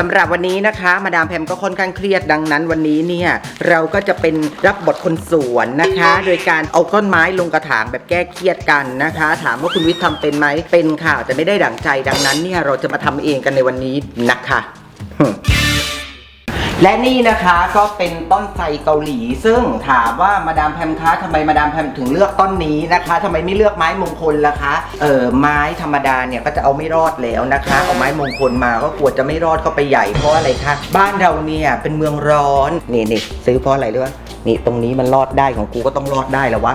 สำหรับวันนี้นะคะ มาดามแพมก็ค่อนข้างเครียดดังนั้นวันนี้เนี่ย เราก็จะเป็นรับบทคนสวนนะคะ โดยการเอาต้นไม้ลงกระถางแบบแก้เครียดกันนะคะ ถามว่าคุณวิทย์ทำเป็นไหมเป็นค่ะแต่ไม่ได้ดั่งใจดังนั้นเนี่ยเราจะมาทำเองกันในวันนี้นะคะ และนี่นะคะก็เป็นต้นไทรเกาหลี ซึ่งถามว่ามาดามแพมคะทำไมมาดามแพมถึงเลือกต้นนี้นะคะทำไมไม่เลือกไม้มงคลล่ะคะเออไม้ธรรมดาเนี่ยก็จะเอาไม่รอดแล้วนะคะเอาไม้มงคลมาก็กลัวจะไม่รอดเข้าไปใหญ่เพราะอะไรคะบ้านเราเนี่ยเป็นเมืองร้อนนี่นี่ซื้อเพราะอะไรรู้ปะนี่ตรงนี้มันรอดได้ของกูก็ต้องรอดได้แล้ววะ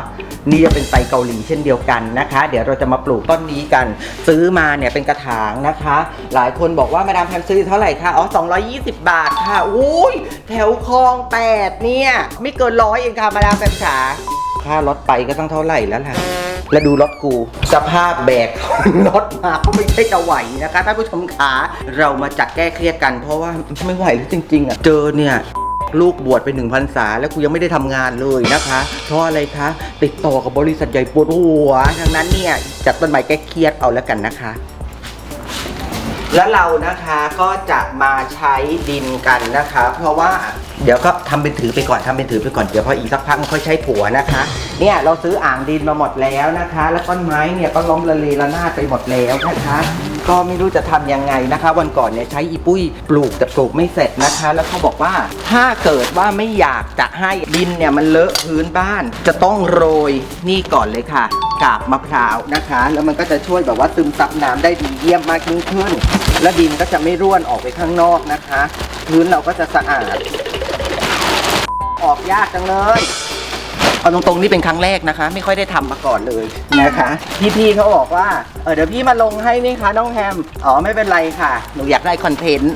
นี่จะเป็นไทรเกาหลีเช่นเดียวกันนะคะ เดี๋ยวเราจะมาปลูกต้นนี้กัน ซื้อมาเนี่ยเป็นกระถางนะคะ หลายคนบอกว่ามาดามแพมซื้อเท่าไหร่คะอ๋อ220 บาทค่ะอุ้ยแถวคลองแปดเนี่ยไม่เกินร้อยเองค่ะมาดามแพมขาค่ารถไปก็ต้องเท่าไหร่แล้วล่ะแล้วดูรถกู สภาพแบกรถมาก็ไม่ใช่จะไหวนะคะท่านผู้ชมขาเรามาจัดแก้เครียดกันเพราะว่าไม่ไหวแล้วจริง ๆอะเจอเนี่ย ลูกบวชไปหนึ่งพันษา แล้วกูยังไม่ได้ทำงานเลยนะคะเพราะอะไรคะ ติดต่อกับบริษัทใหญ่ปวดหัวดังนั้นเนี่ยจัดต้นไม้แก้เครียดเอาแล้วกันนะคะ แล้วเรานะคะก็จะมาใช้ดินกันนะคะ เพราะว่าเดี๋ยวก็ทำเป็นถือไปก่อนทำเป็นถือไปก่อนเดี๋ยวพออีกสักพักมันค่อยใช้ผัวนะคะ เนี่ยเราซื้ออ่างดินมาหมดแล้วนะคะ แล้วต้นไม้เนี่ยก็ล้มละเลระนาดไปหมดแล้วนะคะ ก็ไม่รู้จะทำยังไงนะคะ วันก่อนเนี่ยใช้อีปุ้ยปลูกแต่ปลูกไม่เสร็จนะคะ แล้วเขาบอกว่าถ้าเกิดว่าไม่อยากจะให้ดินเนี่ยมันเลอะพื้นบ้าน จะต้องโรยนี่ก่อนเลยค่ะกาบมะพร้าวนะคะ แล้วมันก็จะช่วยแบบว่าซึมซับน้ำได้ดีเยี่ยมมากยิ่งขึ้น และดินก็จะไม่ร่วนออกไปข้างนอกนะคะ พื้นเราก็จะสะอาด ออกยากจังเลย เอาตรงๆนี่เป็นครั้งแรกนะคะ ไม่ค่อยได้ทำมาก่อนเลยนะคะ พี่ๆเขาบอกว่าเออเดี๋ยวพี่มาลงให้นี่คะน้องแฮมอ๋อไม่เป็นไรค่ะ หนูอยากได้คอนเทนต์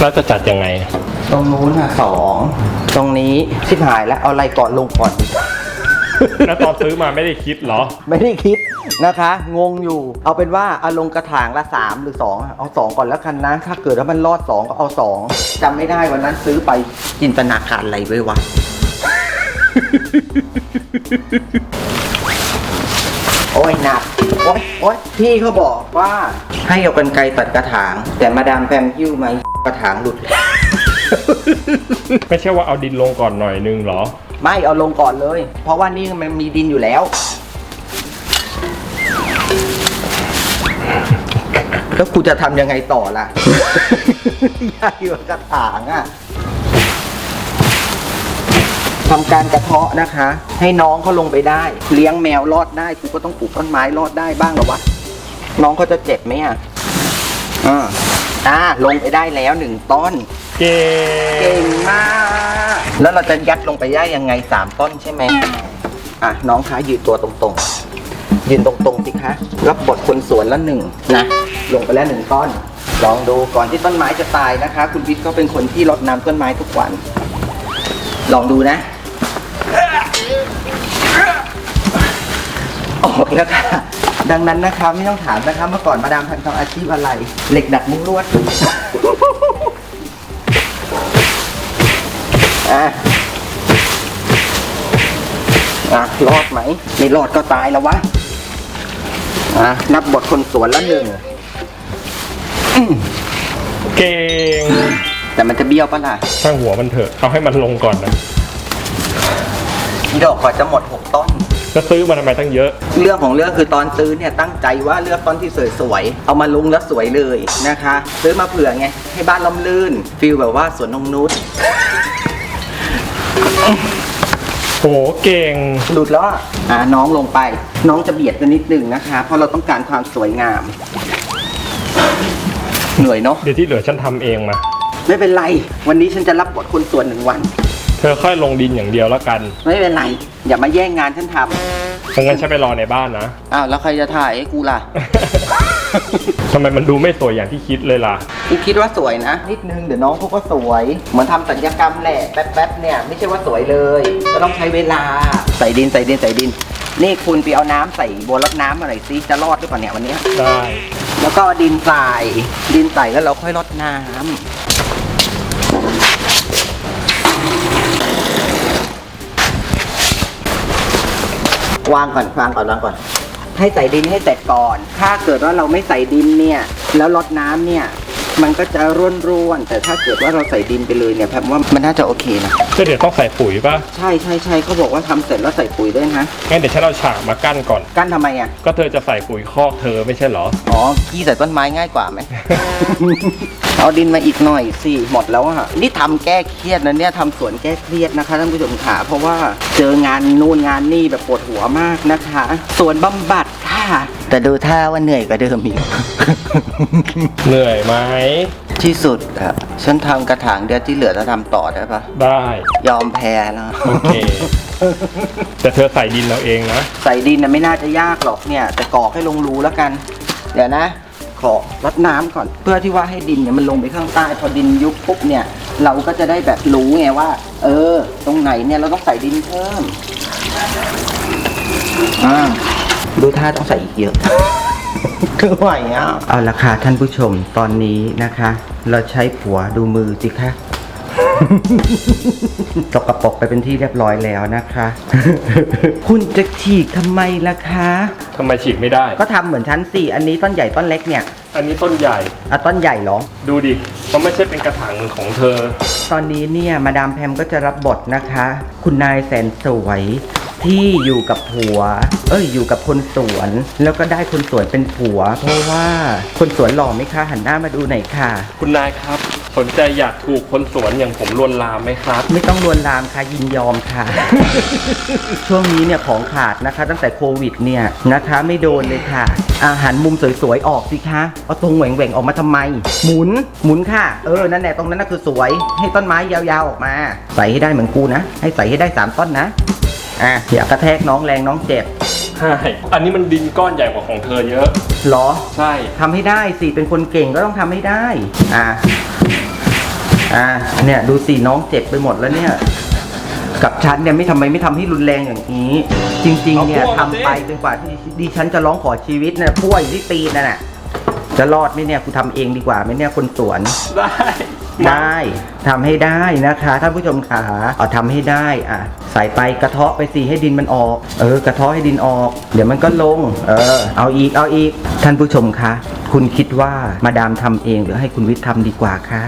แล้วจะจัดยังไง ตรงนู้นอะสองตรงนี้ชิบหายแล้วเอาอะไรก่อนลงก่อนแล้วตอนซื้อมาไม่ได้คิดเหรอ ไม่ได้คิดนะคะ งงอยู่ เอาเป็นว่าเอาลงกระถางละสามหรือสองเอาสองก่อนแล้วกันนะ ถ้าเกิดว่ามันรอดสองก็เอาสองจำไม่ได้วันนั้นซื้อไปจินตนาการอะไรไว้วะ โอ้ยหนัก โอ้ยโอ้ยพี่เขาบอกว่าให้เอากันไกรตัดกระถาง แต่มาดามแพมยิ้วไหมกระถางหลุด ไม่ใช่ว่าเอาดินลงก่อนหน่อยนึงเหรอ ไม่เอาลงก่อนเลย เพราะว่านี่มันมีดินอยู่แล้ว แล้วกูจะทำยังไงต่อล่ะใหญ่กว่ากระถางอะ ทำการกระเทาะนะคะ ให้น้องเขาลงไปได้ เลี้ยงแมวรอดได้กูก็ต้องปลูกต้นไม้รอดได้บ้างเหรอวะน้องเขาจะเจ็บไหมอะอ่าอ่าลงไปได้แล้วหนึ่งต้น เก่เก่งงมาก แล้วเราจะยัดลงไปได้ยังไงสามต้นใช่ไหมอะน้องคะยืนตัวตรงๆ ยืนตรงๆสิคะรับบทคนสวนละหนึ่งนะลงไปแล้วหนึ่งต้นลองดูก่อนที่ต้นไม้จะตายนะคะ คุณวิทย์ก็เป็นคนที่รดน้ำต้นไม้ทุกวัน ลองดูนะ ออกแล้วค่ะ ดังนั้นนะคะไม่ต้องถามนะคะเมื่อก่อนมาดามทันทำอาชีพอะไร เหล็กดัดมุ้งลวดอะอะรอดไหม ไม่รอดก็ตายแล้ววะ อะ นับบทคนสวนละหนึ่งอืมเก่ง แต่มันจะเบี้ยวปะล่ะช่างหัวมันเถอะ เอาให้มันลงก่อนนะ ดอกกว่าจะหมดหกต้น แล้วซื้อมาทำไมตั้งเยอะ เรื่องของเรื่องคือตอนซื้อเนี่ยตั้งใจว่าเลือกต้นที่สวยๆ เอามาลุงแล้วสวยเลยนะคะ ซื้อมาเผื่อไง ให้บ้านลมลื่นฟิลแบบว่าสวนนงนุษโหเก่ง หลุดแล้วอะอะน้องลงไป น้องจะเบียดกันนิดนึงนะคะ เพราะเราต้องการความสวยงาม เหนื่อยเนาะเดี๋ยวที่เหลือฉันทำเองมา ไม่เป็นไร วันนี้ฉันจะรับบทคนส่วนหนึ่งวัน เธอค่อยลงดินอย่างเดียวแล้วกันไม่เป็นไรอย่ามาแย่งงานฉันทถ้างั้นฉันไปรอในบ้านนะำอ้าวแล้วใครจะถ่ายให้กูล่ะทำไมมันดูไม่สวยอย่างที่คิดเลยล่ะ กูคิดว่าสวยนะนิดนึงเดี๋ยวน้องเขาก็สวย เหมือนทำสัญญกรรมแหละแป๊บๆเนี่ยไม่ใช่ว่าสวยเลยก็ต้องใช้เวลาใส่ดินใส่ดินใส่ดิน นี่คุณไปเอาน้ำใส่บัวรดน้ำมาหน่อยซิจะรอดหรือเปล่าเนี่ยวันเนี้ยได้ แล้วก็ดินใส่ดินใส่แล้วเราค่อยรดน้ำ วางก่อนวางก่อนวางก่อน ให้ใส่ดินให้เสร็จก่อน ถ้าเกิดว่าเราไม่ใส่ดินเนี่ย แล้วรดน้ำเนี่ย มันก็จะร่วนๆแต่ถ้าเกิดว่าเราใส่ดินไปเลยเนี่ยแพมว่ามันน่าจะโอเคนะก็เดี๋ยวต้องใส่ปุ๋ยป่ะใช่ใช่ใช่เขาบอกว่าทำเสร็จแล้วใส่ปุ๋ยด้วยนะงั้นเดี๋ยวฉันเอาฉากมากั้นก่อน กั้นทำไมอะก็เธอจะใส่ปุ๋ยคอกเธอไม่ใช่เหรอ อ๋อขี้ใส่ต้นไม้ง่ายกว่าไหม เอาดินมาอีกหน่อยสิหมดแล้วอะนี่ทำแก้เครียดนะเนี่ยทำสวนแก้เครียดนะคะท่านผู้ชมขาเพราะว่าเจองานนู่นงานนี่แบบปวดหัวมากนะคะสวนบำบัด ค่ะ แต่ดูท่าว่าเหนื่อยกว่าเดิมอีก เหนื่อยไหม ที่สุดอะฉันทำกระถางเดียวที่เหลือจะทำต่อได้ปะได้ ยอมแพ้แล้วโอเค แต่เธอใส่ดินเราเองนะ ใส่ดินนะไม่น่าจะยากหรอกเนี่ย แต่กรอกให้ลงรูแล้วกัน เดี๋ยวนะ ขอรดน้ำก่อน เพื่อที่ว่าให้ดินเนี่ยมันลงไปข้างใต้ พอดินยุบปุ๊บเนี่ย เราก็จะได้แบบรู้ไงว่า เออ ตรงไหนเนี่ยเราต้องใส่ดินเพิ่มอ่า ดูท่าต้องใส่อีกเยอะ คือไหวอะเอาละค่ะท่านผู้ชมตอนนี้นะคะ เราใช้ผัวดูมือสิคะ ตกกระปรกไปเป็นที่เรียบร้อยแล้วนะคะ คุณจะฉีกทำไมล่ะคะ ทำไมฉีกไม่ได้ ก็ทำเหมือนชั้นสี่อันนี้ต้นใหญ่ต้นเล็กเนี่ยอันนี้ต้นใหญ่ อะต้นใหญ่เหรอ ดูดิ มันไม่ใช่เป็นกระถางเหมือนของเธอ ตอนนี้เนี่ยมาดามแพมก็จะรับบทนะคะ คุณนายแสนสวย ที่อยู่กับผัว เอ้ยอยู่กับคนสวน แล้วก็ได้คนสวนเป็นผัว เพราะว่าคนสวนหล่อไหมคะหันหน้ามาดูหน่อยค่ะ คุณนายครับ สนใจอยากถูกคนสวนอย่างผมลวนลามไหมครับ ไม่ต้องลวนลามค่ะยินยอมค่ะ ช่วงนี้เนี่ยของขาดนะคะ ตั้งแต่โควิดเนี่ยนะคะไม่โดนเลยค่ะ อาหารมุมสวยๆออกสิคะเอาตรงแหว่งๆออกมาทำไม หมุนหมุนค่ะ เออนั่นแหละตรงนั้นน่ะคือสวย ให้ต้นไม้ยาวๆออกมา ใส่ให้ได้เหมือนกูนะ ให้ใส่ให้ได้สามต้นนะ อะอย่ากระแทกน้องแรงน้องเจ็บใช่อันนี้มันดินก้อนใหญ่กว่าของเธอเยอะเหรอใช่ ทำให้ได้สิเป็นคนเก่งก็ต้องทำให้ได้ อ่าอ่าเนี่ยดูสิน้องเจ็บไปหมดแล้วเนี่ย กับฉันเนี่ยไม่ทำไมไม่ทำให้รุนแรงอย่างนี้ จริง ๆ เนี่ยทำไปจนกว่าที่ดิฉันจะร้องขอชีวิตเนี่ยพ่วยที่ตีนน่ะน่ะจะรอดไหมเนี่ยกูทำเองดีกว่าไหมเนี่ยคนสวน ได้ ได้ทำให้ได้นะคะท่านผู้ชมขาเอาทำให้ได้อะใส่ไปกระเทาะไปสิให้ดินมันออก เออกระเทาะให้ดินออก เดี๋ยวมันก็ลง เออ เอาอีกเอาอีก ท่านผู้ชมคะ คุณคิดว่ามาดามทำเองหรือให้คุณวิทย์ทำดีกว่าคะ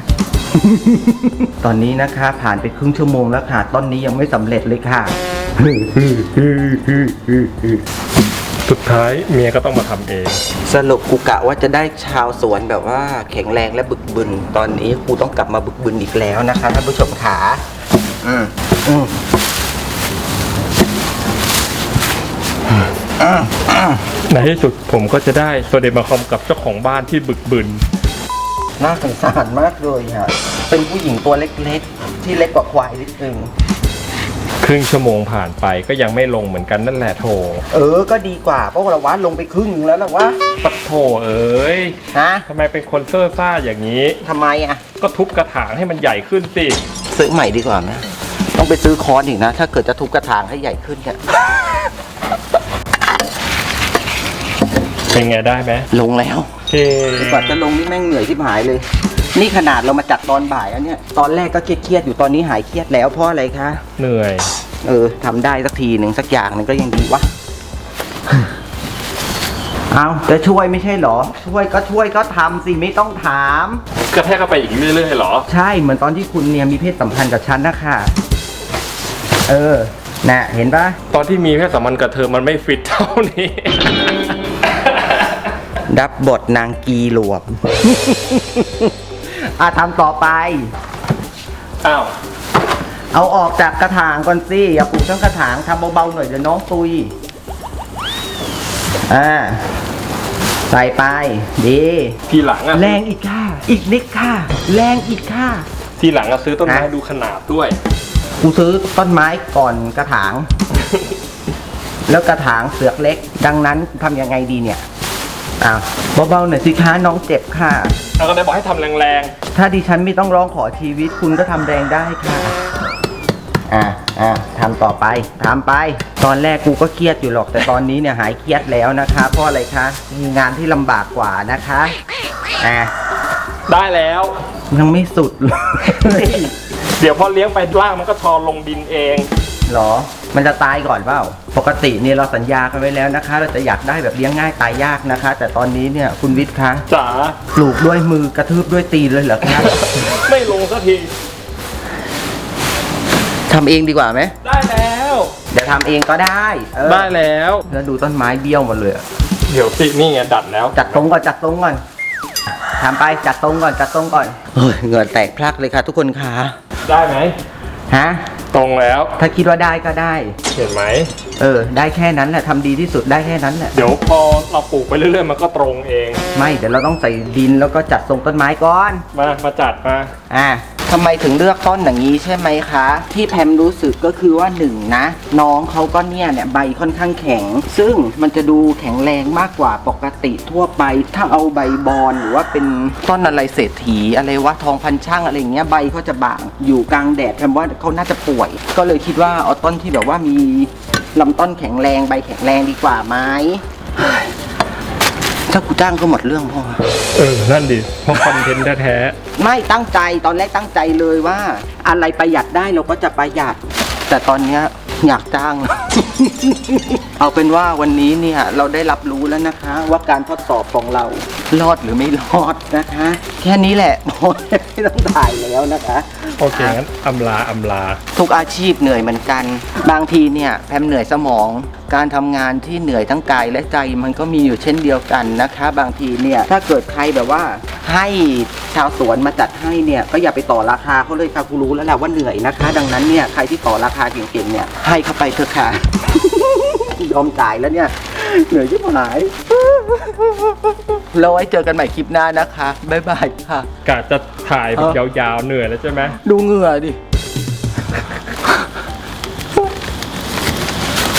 ตอนนี้นะคะผ่านไปครึ่งชั่วโมงแล้วค่ะต้นนี้ยังไม่สำเร็จเลยค่ะ สุดท้ายเมียก็ต้องมาทำเอง สรุปกูกะว่าจะได้ชาวสวนแบบว่าแข็งแรงและบึกบึน ตอนนี้กูต้องกลับมาบึกบึนอีกแล้วนะคะท่านผู้ชมขาอืมอืมอืมอืมในที่สุดผมก็จะได้โซเดมาคอมกับเจ้าของบ้านที่บึกบึน น่าสงสารมากเลยฮะเป็นผู้หญิงตัวเล็กๆ ที่เล็กกว่าควายนิดนึง ครึ่งชั่วโมงผ่านไปก็ยังไม่ลงเหมือนกันนั่นแหละโถเออ ก็ดีกว่าเพราะว่าเราวัดลงไปครึ่งนึงแล้วนะวะปัดโถเอ้ยฮะทำไมเป็นคนเซ่อซ่าอย่างนี้ ทำไมอะ ก็ทุบกระถางให้มันใหญ่ขึ้นสิ ซื้อใหม่ดีกว่านะ ต้องไปซื้อคอนอีกนะ ถ้าเกิดจะทุบกระถางให้ใหญ่ขึ้นเนี่ยเป็นไงได้ไหมลงแล้วเฮ้ กว่าจะลงนี่แม่งเหนื่อยที่หายเลย นี่ขนาดเรามาจัดตอนบ่ายอันเนี้ยตอนแรกก็เครียดๆอยู่ตอนนี้หายเครียดแล้วเพราะอะไรคะ เหนื่อย เออทำได้สักทีหนึ่งสักอย่างหนึ่งก็ยังดีวะ เอาจะช่วยไม่ใช่เหรอ ช่วยก็ช่วยก็ทำสิไม่ต้องถาม กระแทกเข้าไปอีกเรื่อยๆเหรอ ใช่เหมือนตอนที่คุณเนี่ยมีเพศสัมพันธ์กับฉันนะคะเออน่ะเห็นปะตอนที่มีเพศสัมพันธ์กับเธอมันไม่ฟิตเท่านี้ ดับบทนางกีหลวม อะทำต่อไป อ้าวเอาออกจากกระถางก่อนสิอย่าปลูกทั้งกระถางทำเบาๆหน่อยเดี๋ยวน้องตุยอ่าใส่ไป ดี ทีหลังอะแรงอีกค่ะ อีกนิดค่ะ แรงอีกค่ะ ทีหลังอะซื้อต้นไม้ฮะดูขนาดด้วย กูซื้อต้นไม้ก่อนกระถาง แล้วกระถางเสือกเล็ก ดังนั้นทำยังไงดีเนี่ย อ้าวเบาๆหน่อยสิคะน้องเจ็บค่ะแล้วก็ได้บอกให้ทำแรงถ้าดิฉันไม่ต้องร้องขอชีวิตคุณก็ทำแรงได้ค่ะ อ่าอ่าทำต่อไปทำไป ตอนแรกกูก็เครียดอยู่หรอกแต่ตอนนี้เนี่ยหายเครียดแล้วนะคะเพราะอะไรคะมีงานที่ลำบากกว่านะคะอ่าๆ ได้แล้ว ยังไม่สุดเลย เดี๋ยวพอเลี้ยงไปล่างมันก็ทอลงดินเอง หรอ มมันจะตายก่อนเปล่า ปกติเนี่ยเราสัญญากันไว้แล้วนะคะ เราจะอยากได้แบบเลี้ยงง่ายตายยากนะคะ แต่ตอนนี้เนี่ยคุณวิทย์คะจ๋าปลูกด้วยมือกระทืบด้วยตีนเลยเหรอคะไม่ลงสักทีทำเองดีกว่าไหมได้แล้วเดี๋ยวทำเองก็ได้เออได้แล้ว แล้วดูต้นไม้เบี้ยวหมดเลยอะเดี๋ยวสินี่ไงดัดแล้วจัดตรงก่อนจัดตรงก่อนทำไปจัดตรงก่อนจัดตรงก่อนเฮ้ยเหงื่อแตกพลักเลยค่ะ ทุกคนค่ะได้ไหมฮะ ตรงแล้ว ถ้าคิดว่าได้ก็ได้ เห็นไหม เออ ได้แค่นั้นแหละทำดีที่สุดได้แค่นั้นแหละเดี๋ยวพอเราปลูกไปเรื่อยๆ มันก็ตรงเอง ไม่เดี๋ยวเราต้องใส่ดินแล้วก็จัดทรงต้นไม้ก่อน มา มาจัดมา อะ ทำไมถึงเลือกต้นอย่างนี้ใช่ไหมคะ ที่แพมรู้สึกก็คือว่าหนึ่งนะ น้องเขาก็เนี่ยเนี่ยใบค่อนข้างแข็ง ซึ่งมันจะดูแข็งแรงมากกว่าปกติทั่วไป ถ้าเอาใบบอนหรือว่าเป็นต้นอะไรเศรษฐีอะไรวะทองพันช่างอะไรเงี้ยใบเขาจะบางอยู่กลางแดดแพมว่าเขาน่าจะป่วย ก็เลยคิดว่าเอาต้นที่แบบว่ามีลำต้นแข็งแรงใบแข็งแรงดีกว่าไหม ถ้ากูจ้างก็หมดเรื่องพ่อเออ นั่นดิ เพราะคอนเทนต์แท้ไม่ตั้งใจตอนแรกตั้งใจเลยว่า อะไรประหยัดได้เราก็จะประหยัด แต่ตอนเนี้ยอยากจ้าง เอาเป็นว่าวันนี้เนี่ยเราได้รับรู้แล้วนะคะ ว่าการทดสอบของเรารอดหรือไม่รอดนะคะ แค่นี้แหละพอไม่ต้องถ่ายแล้วนะคะๆโอเคงั้นอำลาอำลา ทุกอาชีพเหนื่อยเหมือนกัน บางทีเนี่ยแพมเหนื่อยสมอง การทำงานที่เหนื่อยทั้งกายและใจมันก็มีอยู่เช่นเดียวกันนะคะ บางทีเนี่ยถ้าเกิดใครแบบว่าให้ชาวสวนมาจัดให้เนี่ยก็อย่าไปต่อราคาเขาเลยค่ะกูรู้แล้วแหละว่าเหนื่อยนะคะ ดังนั้นเนี่ยใครที่ต่อราคาเก่งๆเนี่ยให้เข้าไปเถอะค่ะ ยอมจ่ายแล้วเนี่ย เหนื่อยชิบหาย เราไว้เจอกันใหม่คลิปหน้านะคะ บ๊ายบายค่ะ กะจะถ่ายแบบยาวๆเหนื่อยแล้วใช่ไหม ดูเหงื่อดิ